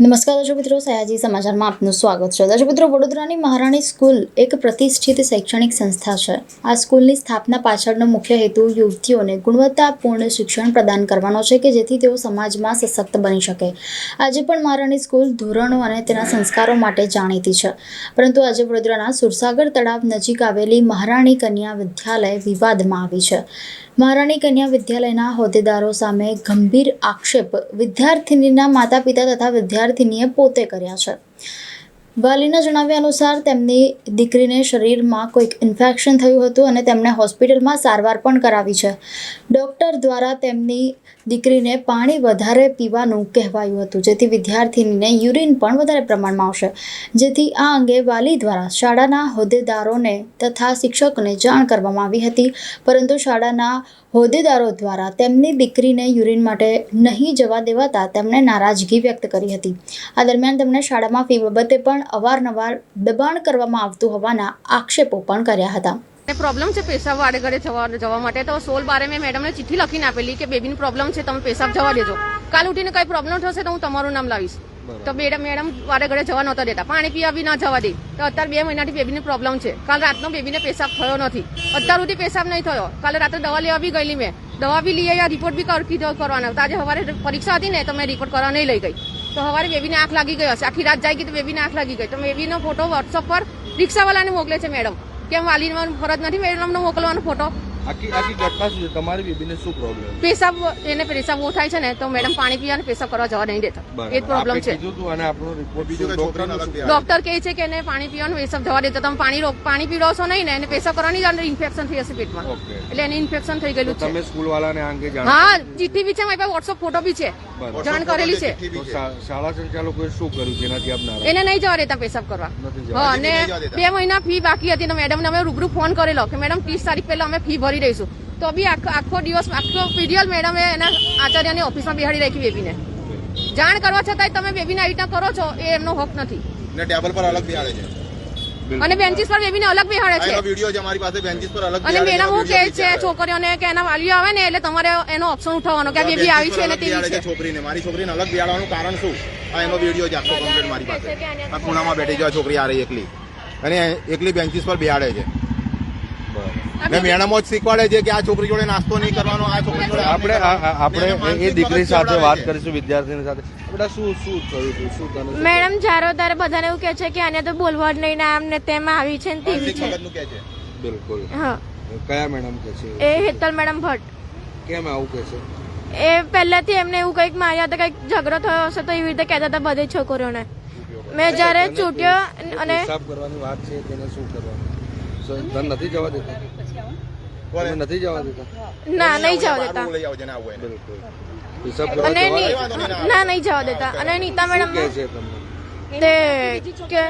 નમસ્કાર દર્શક મિત્રો, સયાજી સમાચારમાં આપનું સ્વાગત છે. દર્શક મિત્રો, વડોદરાની મહારાણી સ્કૂલ એક પ્રતિષ્ઠિત શૈક્ષણિક સંસ્થા છે. આ સ્કૂલની સ્થાપના પાછળનો મુખ્ય હેતુ યુવતીઓને ગુણવત્તાપૂર્ણ શિક્ષણ પ્રદાન કરવાનો છે કે જેથી તેઓ સમાજમાં સશક્ત બની શકે. આજે પણ મહારાણી સ્કૂલ ધોરણો અને તેના સંસ્કારો માટે જાણીતી છે. પરંતુ આજે વડોદરાના સુરસાગર તળાવ નજીક આવેલી મહારાણી કન્યા વિદ્યાલય વિવાદમાં આવી છે. મહારાણી કન્યા વિદ્યાલયના હોદ્દેદારો સામે ગંભીર આક્ષેપ વિદ્યાર્થિનીના માતા પિતા તથા વિદ્યાર્થિનીએ પોતે કર્યા છે. વાલીના જણાવ્યા અનુસાર તેમની દીકરીને શરીરમાં કોઈક ઇન્ફેક્શન થયું હતું અને તેમણે હોસ્પિટલમાં સારવાર પણ કરાવી છે. ડૉક્ટર દ્વારા તેમની દીકરીને પાણી વધારે પીવાનું કહેવાયું હતું, જેથી વિદ્યાર્થિનીને યુરિન પણ વધારે પ્રમાણમાં આવશે. જેથી આ અંગે વાલી દ્વારા શાળાના હોદ્દેદારોને તથા શિક્ષકને જાણ કરવામાં આવી હતી, પરંતુ શાળાના હોદ્દેદારો દ્વારા તેમની દીકરીને યુરિન માટે નહીં જવા દેવાતા તેમણે નારાજગી વ્યક્ત કરી હતી. આ દરમિયાન તેમણે શાળામાં ફી બાબતે પણ અવારનવાર દબાણ કરવામાં આવતું હોવાના આક્ષેપો પણ કર્યા હતા. પ્રોબ્લેમ છે પેશાબ વાડે ઘરે જવા જવા માટે. તો સોલ બારે મેં મેડમને ચિઠ્ઠી લખીને આપેલી કે બેબીની પ્રોબ્લેમ છે તમે પેશાબ જવા દેજો. કાલ ઉઠીને કઈ પ્રોબ્લેમ થશે તો હું તમારું નામ લાવીશ. તો મેડમ મેડમ વાડે ઘરે જવા નહોતા દેતા. પાણી પીવા બી ના જવા દે. તો અત્યારે બે મહિનાથી બેબીની પ્રોબ્લેમ છે. કાલ રાતનો બેબીને પેશાબ થયો નથી. અત્યાર સુધી પેશાબ નહીં થયો. કાલે રાત્રે દવા લેવા બી ગયેલી મેં. દવા બી લઈ આવ્યા રિપોર્ટ બી કીધો કરવાના. આજે સવારે પરીક્ષા હતી ને તો મેં રિપોર્ટ કરવા નહીં લઈ ગઈ. તો સવારે બેબીને આંખ લાગી ગઈ હશે. આખી રાત જાય ગઈ તો બેબીને આંખ લાગી ગઈ. તો બેબીનો ફોટો વોટ્સઅપ પર રિક્ષાવાળાને મોકલે છે મેડમ કેમ વાલીનો ફરજ નથી મેડમનો મોકલવાનો ફોટો આખી આખી ઘટના શું છે? તમારી બેબીને શું પ્રોબ્લેમ પેશાબ એને પેશાબ બહુ થાય છે ને તો મેડમ પાણી પીવા અને પેશાબ કરવા જવા નહીં દેતા. એ જ પ્રોબ્લેમ છે. અને આપણો રિપોર્ટ બીજો ડોક્ટર કહે છે કે એને પાણી પીવાનું પેશાબ જવા દેતા. તમે પાણી રોક પાણી પીવડાવશો નહીં ને એને પેશાબ કરવાની અંદર ઇન્ફેક્શન થઈ હશે પેટમાં. એટલે એને ઇન્ફેક્શન થઈ ગયેલું છે. તમે સ્કૂલ વાળાને આ અંગે જાણ હા ચિઠ્ઠી બી છે મારી પાસે વોટ્સઅપ ફોટો બી છે. જાણ કરેલી છે. શાળા સંચાલકોએ શું કર્યું જેનાથી આપ એને નહીં જવા દેતા પેશાબ કરવા. હા અને બે મહિના ફી બાકી હતી તો મેડમને અમે રૂબરૂ ફોન કરેલો કે મેડમ ત્રીસ તારીખ પહેલા અમે ફી ભરી દઈશું. તો બી આખો આખો દિવસ આખો પીરિયડ મેડમે એના આચાર્યની ઓફિસમાં બિહાડી રાખી બેબીને. જાણ કરવા છતાંય તમે બેબીને આવી રીતના કરો છો એ એમનો હક નથી. ટેબલ પર અલગ બિહાડે છે. અને બેન્ચીસ પર બેબીને અલગ બેહાડે છે. એનો છે અમારી પાસે બેન્ચીસ પર અલગ અને મેડમ હું કહે છે છોકરીઓને કે એના વાલીઓ આવે ને એટલે તમારે એનો ઓપ્શન ઉઠાવવાનો કે બેબી આવી છે તેવી છોકરીને. મારી છોકરીને અલગ બેહાડવાનું કારણ શું? આ એનો વીડિયો છે આખો કમ્પ્લીટ મારી પાસે. આ ખૂણામાં બેઠી જવા છોકરી આ રહી એકલી. અને એકલી બેન્ચીસ પર બેહાડે છે. ને મેડમો જ શીખવાડે છે કે આ છોકરી જોડે નાસ્તો નહીં કરવાનો આ છોકરી જોડે આપણે. આપણે એ દીકરી સાથે વાત કરીશું વિદ્યાર્થીની સાથે. બેટા શું શું થયું હતું? શું તને મેડમ જ્યારે તારે બધાને એવું કહે છે કે આને તો બોલવા જ નહીં ને આમ ને તેમ આવી છે ને તેવી છે. બિલકુલ. હા. કયા મેડમ કહે છે? એ હેતલ મેડમ ભટ્ટ. કેમ આવું કહે છે? એ પહેલાથી એમને એવું કંઈક માર્યા હતા કંઈક ઝઘડો થયો હશે તો એવી રીતે કહેતા હતા બધી છોકરીઓને. મેં જ્યારે ચૂંટ્યો અને પેશાબ કરવાની વાત છે તેને શું કરવાનું? તને નથી જવા દેતા? કોને? નથી જવા દેતા? ના નહીં જવા દેતા. લઈ આવજે આવવું હોય બિલકુલ. અને ની-? ના નહીં જવા દેતા. અને નીતા મેડમ કે છે તમને? તે કે